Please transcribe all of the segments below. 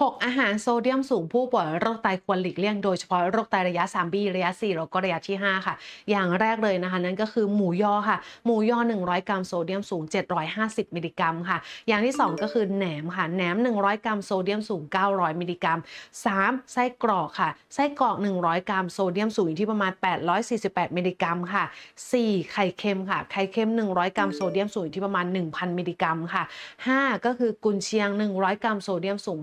6 อาหารโซเดียมสูงผู้ป่วยโรคไตควรหลีกเลี่ยงโดยเฉพาะโรคไตระยะ 3B ระยะ 4 แล้วก็ระยะที่ 5 ค่ะ อย่างแรกเลยนะคะ นั่นก็คือหมูยอค่ะ หมูยอ 100 กรัมโซเดียมสูง 750 มิลลิกรัมค่ะ อย่างที่ 2 ก็คือแหนมค่ะแหนม 100 กรัมโซเดียมสูง 900 มิลลิกรัม 3. ไส้กรอกค่ะ ไส้กรอก 100 กรัมโซเดียมสูงอยู่ที่ประมาณ 848 มิลลิกรัมค่ะ 4. ไข่เค็มค่ะ ไข่เค็ม 100 กรัมโซเดียมสูงอยู่ที่ประมาณ 1,000 มิลลิกรัมค่ะ 5 ก็คือกุนเชียง 100 กรัมโซเดียมสูง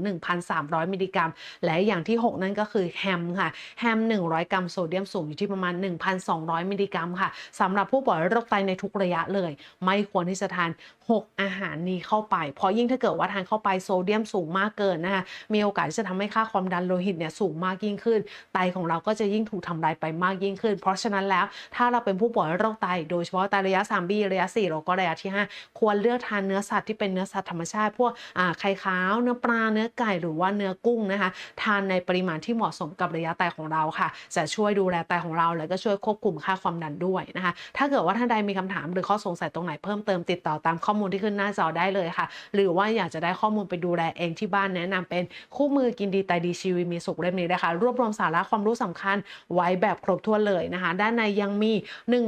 300 มิลลิกรัม และอย่างที่ 6 นั่นก็คือแฮมค่ะ แฮม 100 กรัมโซเดียมสูงอยู่ที่ประมาณ 1,200 มิลลิกรัมค่ะสำหรับผู้ป่วยโรคไตในทุกระยะเลย ไม่ควรที่จะทาน 6 อาหารนี้เข้าไป เพราะยิ่งถ้าเกิดว่าทานเข้าไปโซเดียมสูงมากเกินนะคะ มีโอกาสที่จะทำให้ค่าความดันโลหิตเนี่ยสูงมากยิ่งขึ้น ไตของเราก็จะยิ่งถูกทำลายไปมากยิ่งขึ้น เพราะฉะนั้นแล้วถ้าเราเป็นผู้ป่วยโรคไต โดยเฉพาะไตระยะ 3B ระยะ 4 แล้วก็ระยะที่ 5 ควรเลือกทานเนื้อสัตว์ที่เป็นเนื้อสัตว์ธรรมชาติ พวกไข่ขาว เนื้อปลา เนื้อไก่หรือือว่าเนื้อกุ้งนะคะ ทานในปริมาณที่เหมาะสมกับระยะไตของเราค่ะ จะช่วยดูแลไตของเรา แล้วก็ช่วยควบคุมค่าความดันด้วยนะคะ ถ้าเกิดว่าท่านใดมีคำถามหรือข้อสงสัยตรงไหนเพิ่มเติมติดต่อตามข้อมูลที่ขึ้นหน้าจอได้เลยค่ะ หรือว่าอยากจะได้ข้อมูลไปดูแลเองที่บ้านแนะนำเป็นคู่มือกินดีไตดีชีวิตมีสุขเล่มนี้นะคะ รวบรวมสาระความรู้สำคัญไว้แบบครบถ้วนเลยนะคะ ด้านในยังมี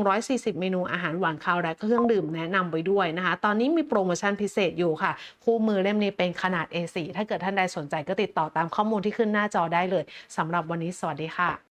140 เมนูอาหารหวานคาวและเครื่องดื่มแนะนำไว้ด้วยนะคะ ตอนนี้มีโปรโมชั่นพิเศษอยู่ค่ะ คู่มือเล่มนี้เป็นขนาด A4 ถ้าเกิดท่านใดสนใจก็ติดต่อตามข้อมูลที่ขึ้นหน้าจอได้เลยสำหรับวันนี้สวัสดีค่ะ